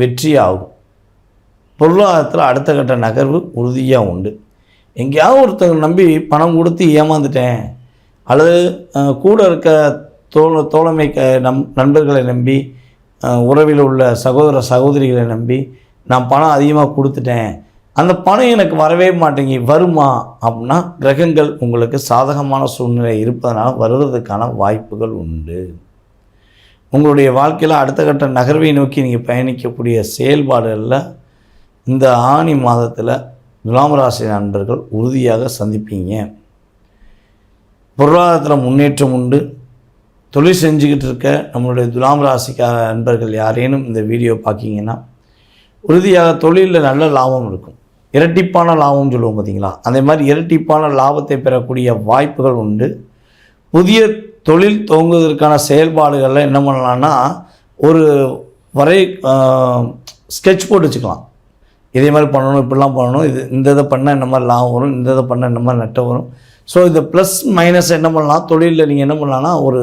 வெற்றியாகும். பொருளாதாரத்தில் அடுத்த கட்ட நகர்வு உறுதியாக உண்டு. எங்கேயாவது ஒருத்தங்க நம்பி பணம் கொடுத்து ஏமாந்துட்டேன். அல்லது கூட இருக்க தோழ தோழமை க நம் நண்பர்களை நம்பி உறவில் உள்ள சகோதர சகோதரிகளை நம்பி நான் பணம் அதிகமாக கொடுத்துட்டேன். அந்த பணம் எனக்கு வரவே மாட்டேங்கி வருமா? அப்படின்னா கிரகங்கள் உங்களுக்கு சாதகமான சூழ்நிலை இருப்பதனால் வருவதற்கான வாய்ப்புகள் உண்டு. உங்களுடைய வாழ்க்கையில் அடுத்த கட்ட நகர்வை நோக்கி நீங்கள் பயணிக்கக்கூடிய செயல்பாடுகளில் இந்த ஆணி மாதத்தில் துலாம் ராசி நண்பர்கள் உறுதியாக சந்திப்பீங்க. பொருளாதாரத்தில் முன்னேற்றம் உண்டு. தொழில் செஞ்சுக்கிட்டு இருக்க நம்மளுடைய துலாம் ராசிக்கார நண்பர்கள் யாரேனும் இந்த வீடியோ பார்க்கிங்கன்னா உறுதியாக தொழிலில் நல்ல லாபம் இருக்கும். இரட்டிப்பான லாபம்னு சொல்லுவோம் பார்த்தீங்களா அதே மாதிரி இரட்டிப்பான லாபத்தை பெறக்கூடிய வாய்ப்புகள் உண்டு. புதிய தொழில் துவங்குவதற்கான செயல்பாடுகளில் என்ன பண்ணலான்னா ஒரு வரை ஸ்கெட்ச் போட்டு வச்சுக்கலாம். இதே மாதிரி பண்ணணும் இப்படிலாம் பண்ணணும். இது இந்த இதை பண்ணால் இந்த மாதிரி லாபம் வரும் இந்த இதை பண்ணால் இந்த மாதிரி நட்டம் வரும். ஸோ இந்த ப்ளஸ் மைனஸ் என்ன பண்ணலாம்? தொழிலில் நீங்கள் என்ன பண்ணலாம்னா ஒரு